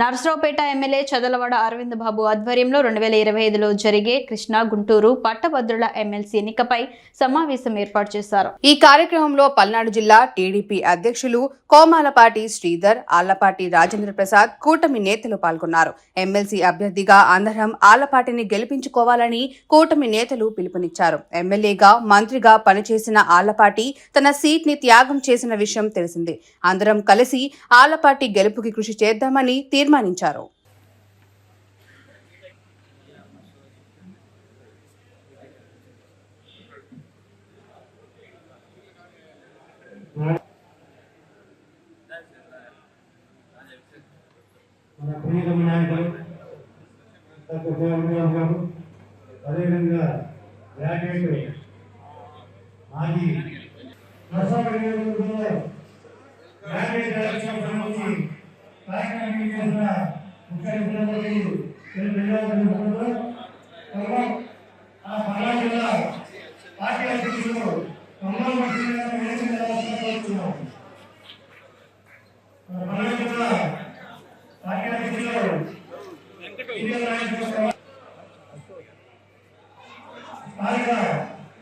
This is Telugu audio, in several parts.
నర్సరావుపేట ఎమ్మెల్యే చదలవాడ అరవింద్ బాబు ఆధ్వర్యంలో రెండు వేల ఇరవై ఐదులో జరిగే కృష్ణా గుంటూరు పట్టభద్రుల ఎమ్మెల్సీ ఎన్నికపై సమావేశం ఏర్పాటు చేశారు. ఈ కార్యక్రమంలో పల్నాడు జిల్లా టీడీపీ అధ్యక్షులు కోమాలపాటి శ్రీధర్ ఆళ్ళపాటి రాజేంద్ర ప్రసాద్ కూటమి నేతలు పాల్గొన్నారు. ఎమ్మెల్సీ అభ్యర్థిగా అందరం ఆళ్ళపాటిని గెలిపించుకోవాలని కూటమి నేతలు పిలుపునిచ్చారు. ఎమ్మెల్యేగా మంత్రిగా పనిచేసిన ఆళ్ళపాటి తన సీట్ని త్యాగం చేసిన విషయం తెలిసిందే. అందరం కలిసి ఆళ్ళపాటి గెలుపుకి కృషి చేద్దామని తీర్మానించారు. మన ప్రియతమ నాయకులు డాక్టర్ జగన్మోహన్ గారు అదేవిధంగా గ్రాడ్యుయేట్ మాజీ నర్సాపేట గ్రాడ్యుయేట్ ఎలక్షన్ సంబంధించి కార్యక్రమం చేసిన ముఖ్య ముఖ్యమంత్రి ఆ పల్నాడు జిల్లా పార్టీ అధ్యక్షులు కమలం గారిని వేదిక మీద కోరుతున్నాం. జిల్లా పార్టీ అధ్యక్షులు సీనియర్ నాయకులు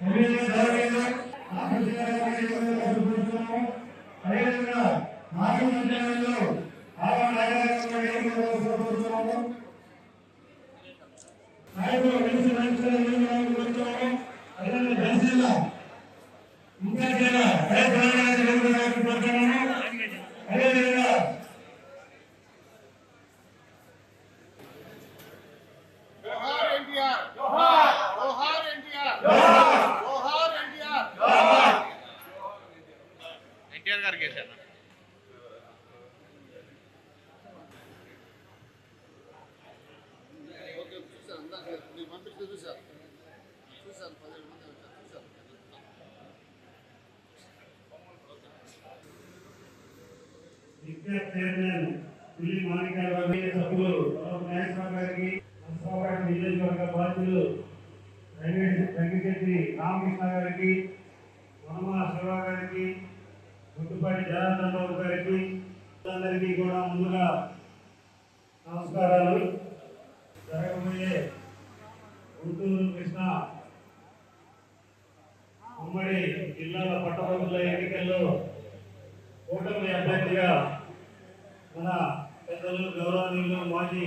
ఎమ్మెల్యే అదేవిధంగా మాజీ మంత్రులు జోహార్ జోహార్ ఎన్టీఆర్ జోహార్ జోహార్ ఎన్టీఆర్ జోహార్ ఎన్టీఆర్ గారికి వేశారు విజ్ఞప్తి చైర్మన్ పిల్లి మాణిక గారి సభ్యులు నాయకరావు గారికి నరసరావుపేట నియోజకవర్గ బాధ్యులు వెంకట వెంకటరెడ్డి రామకృష్ణ గారికి వనమాల శివ గారికి గుట్టుపాటి జనార్దన్ గారికి అందరికీ కూడా ముందుగా నమస్కారాలు. జరగబోయే గుంటూరు కృష్ణ ఉమ్మడి జిల్లాల పట్టభద్రుల ఎన్నికల్లో కూటమి అభ్యర్థిగా మన పెద్దలు గౌరవనీయులు మాజీ